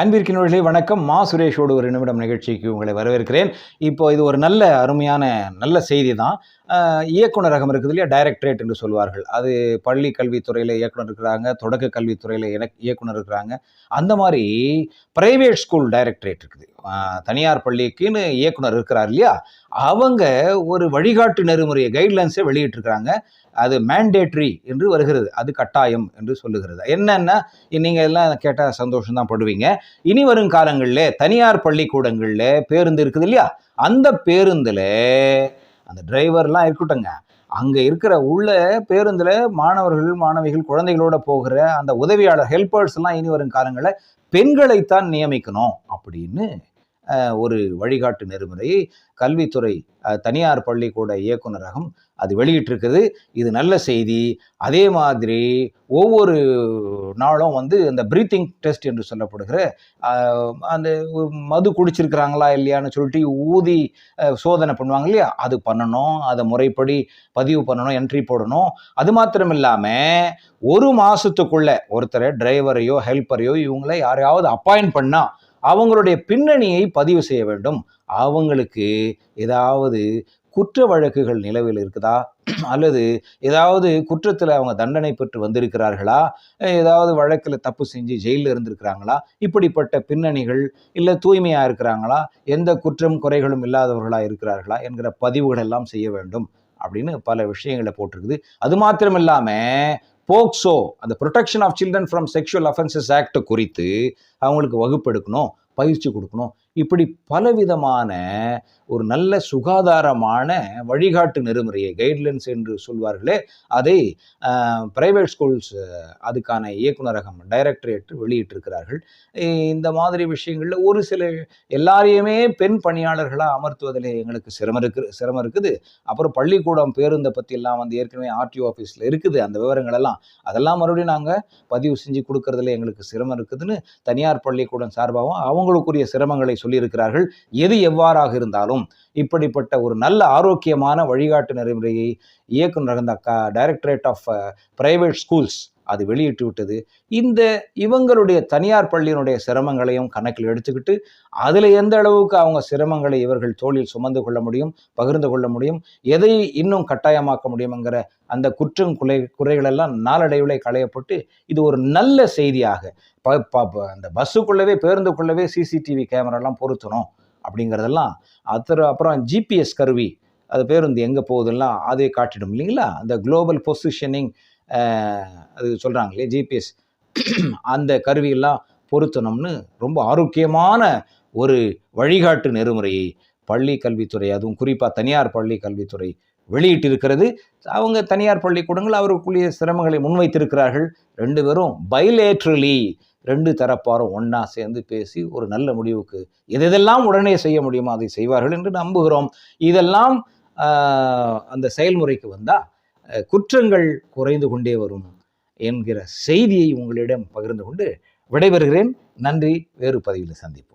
அன்பிற்கினர்களே வணக்கம். மா சுரேஷோடு ஒரு நிமிடம் நிகழ்ச்சிக்கு உங்களை வரவேற்கிறேன். இப்போ இது ஒரு நல்ல அருமையான நல்ல செய்தி தான் இயக்குநரகம் இருக்குது இல்லையா? டைரக்டரேட் என்று சொல்வார்கள். அது பள்ளி கல்வித்துறையில் இயக்குனர் இருக்கிறாங்க தொடக்க கல்வித்துறையில் இயக்குனர் இருக்கிறாங்க. அந்த மாதிரி பிரைவேட் ஸ்கூல் டைரக்டரேட் இருக்குது. தனியார் பள்ளிக்குன்னு இயக்குனர் இருக்கிறார் இல்லையா? அவங்க ஒரு வழிகாட்டு நெறிமுறையை கைட்லைன்ஸை வெளியிட்டிருக்கிறாங்க. அது மேண்டேட்ரி என்று வருகிறது. அது கட்டாயம் என்று சொல்லுகிறது. என்னென்னா நீங்கள் எல்லாம் கேட்டால் சந்தோஷம் தான் படுவீங்க. இனி வரும் காலங்களில் தனியார் பள்ளிக்கூடங்களில் பேருந்து இருக்குது இல்லையா? அந்த பேருந்தில் அந்த டிரைவர்லாம் இருக்கட்டுங்க அங்கே இருக்கிற உள்ள பேருந்தில் மாணவர்கள் மாணவிகள் குழந்தைகளோட போகிற அந்த உதவியாளர் ஹெல்பர்ஸ்லாம் எல்லாம் இனி வரும் காலங்களில் பெண்களைத்தான் நியமிக்கணும் அப்படின்னு ஒரு வழிகாட்டு நெறிமுறையை கல்வித்துறை தனியார் பள்ளிக்கூட இயக்குனரகம் அது வெளியிட்டிருக்குது. இது நல்ல செய்தி. அதே மாதிரி ஒவ்வொரு நாளும் வந்து இந்த பிரீத்திங் டெஸ்ட் என்று சொல்லப்படுகிற அந்த மது குடிச்சிருக்கிறாங்களா இல்லையான்னு சொல்லிட்டு ஊதி சோதனை பண்ணுவாங்க இல்லையா? அது பண்ணணும் அதை முறைப்படி பதிவு பண்ணணும் என்ட்ரி போடணும். அது மாத்திரம் இல்லாமல் ஒரு மாதத்துக்குள்ளே ஒருத்தரை டிரைவரையோ ஹெல்ப்பரையோ இவங்கள யாரையாவது அப்பாயின்ட் பண்ணால் அவங்களுடைய பின்னணியை பதிவு செய்ய வேண்டும். அவங்களுக்கு ஏதாவது குற்ற வழக்குகள் நிலவில் இருக்குதா? அல்லது ஏதாவது குற்றத்தில் அவங்க தண்டனை பெற்று வந்திருக்கிறார்களா? ஏதாவது வழக்கில் தப்பு செஞ்சு ஜெயிலில் இருந்திருக்கிறாங்களா? இப்படிப்பட்ட பின்னணிகள் இல்லை தூய்மையாக இருக்கிறாங்களா? எந்த குற்றம் குறைகளும் இல்லாதவர்களாக இருக்கிறார்களா? என்கிற பதிவுகள் எல்லாம் செய்ய வேண்டும். அப்படின்னு பல விஷயங்களை போட்டிருக்குது. அது மாத்திரம் இல்லாமல் போக்சோ அந்த protection of children from sexual offences act குறித்து அவங்களுக்கு வகுப்பு எடுக்கணும் பயிற்சி கொடுக்கணும். இப்படி பலவிதமான ஒரு நல்ல சுகாதாரமான வழிகாட்டு நெறிமுறையை கைட்லைன்ஸ் என்று சொல்வார்களே அதை பிரைவேட் ஸ்கூல்ஸ் அதுக்கான இயக்குனரகம் டைரக்டரேட் வெளியிட்டிருக்கிறார்கள். இந்த மாதிரி விஷயங்களில் ஒரு சில எல்லாரையுமே பெண் பணியாளர்களாக அமர்த்துவதில் எங்களுக்கு சிரமம் இருக்கு சிரமம் இருக்குது. அப்புறம் பள்ளிக்கூடம் பேருந்தை பற்றியெல்லாம் வந்து ஏற்கனவே ஆர்டிஓ ஆஃபீஸில் இருக்குது அந்த விவரங்கள் எல்லாம் அதெல்லாம் மறுபடியும் நாங்கள் பதிவு செஞ்சு கொடுக்கறதுல எங்களுக்கு சிரமம் இருக்குதுன்னு தனியார் பள்ளிக்கூடம் சார்பாகவும் அவங்களுக்குரிய சிரமங்களை சொல்லியிருக்கிறார்கள். எது எவ்வாறாக இருந்தாலும் இப்படிப்பட்ட ஒரு நல்ல ஆரோக்கியமான வழிகாட்டு நெறிமுறையை இயக்குனர் டைரக்டரேட் ஆஃப் பிரைவேட் ஸ்கூல்ஸ் அது வெளியிட்டு விட்டது. இந்த இவங்களுடைய தனியார் பள்ளியினுடைய சிரமங்களையும் கணக்கில் எடுத்துக்கிட்டு அதில் எந்த அளவுக்கு அவங்க சிரமங்களை இவர்கள் தோளில் சுமந்து கொள்ள முடியும் பகிர்ந்து கொள்ள முடியும் எதை இன்னும் கட்டாயமாக்க முடியுங்கிற அந்த குற்றம் குறை குறைகளெல்லாம் நாளடைவில் களையப்பட்டு இது ஒரு நல்ல செய்தியாக ப ப- ப- அந்த பஸ்ஸுக்குள்ளவே பேருந்துக்குள்ளவே சிசிடிவி கேமராலாம் பொருத்தணும் அப்படிங்கிறதெல்லாம் அத்தர் அப்புறம் ஜிபிஎஸ் கருவி அது பேருந்து எங்கே போகுதுலாம் அதே காட்டிடும் இல்லைங்களா? அந்த குளோபல் பொசிஷனிங் அது சொல்கிறாங்க இல்லையா ஜிபிஎஸ் அந்த கருவியெல்லாம் பொருத்தணும்னு ரொம்ப ஆரோக்கியமான ஒரு வழிகாட்டு நெறிமுறையை பள்ளி கல்வித்துறை அதுவும் குறிப்பாக தனியார் பள்ளி கல்வித்துறை வெளியிட்டிருக்கிறது. அவங்க தனியார் பள்ளிக்கூடங்கள் அவருக்குரிய சிரமங்களை முன்வைத்திருக்கிறார்கள். ரெண்டு பேரும் பைலேட்ரலி ரெண்டு தரப்பாரும் ஒன்றா சேர்ந்து பேசி ஒரு நல்ல முடிவுக்கு எதெல்லாம் உடனே செய்ய முடியுமோ அதை செய்வார்கள் என்று நம்புகிறோம். இதெல்லாம் அந்த செயல்முறைக்கு வந்தால் குற்றங்கள் குறைந்து கொண்டே வரும் என்கிற செய்தியை உங்களிடம் பகிர்ந்து கொண்டு விடைபெறுகிறேன். நன்றி. வேறு பதிவில் சந்திப்போம்.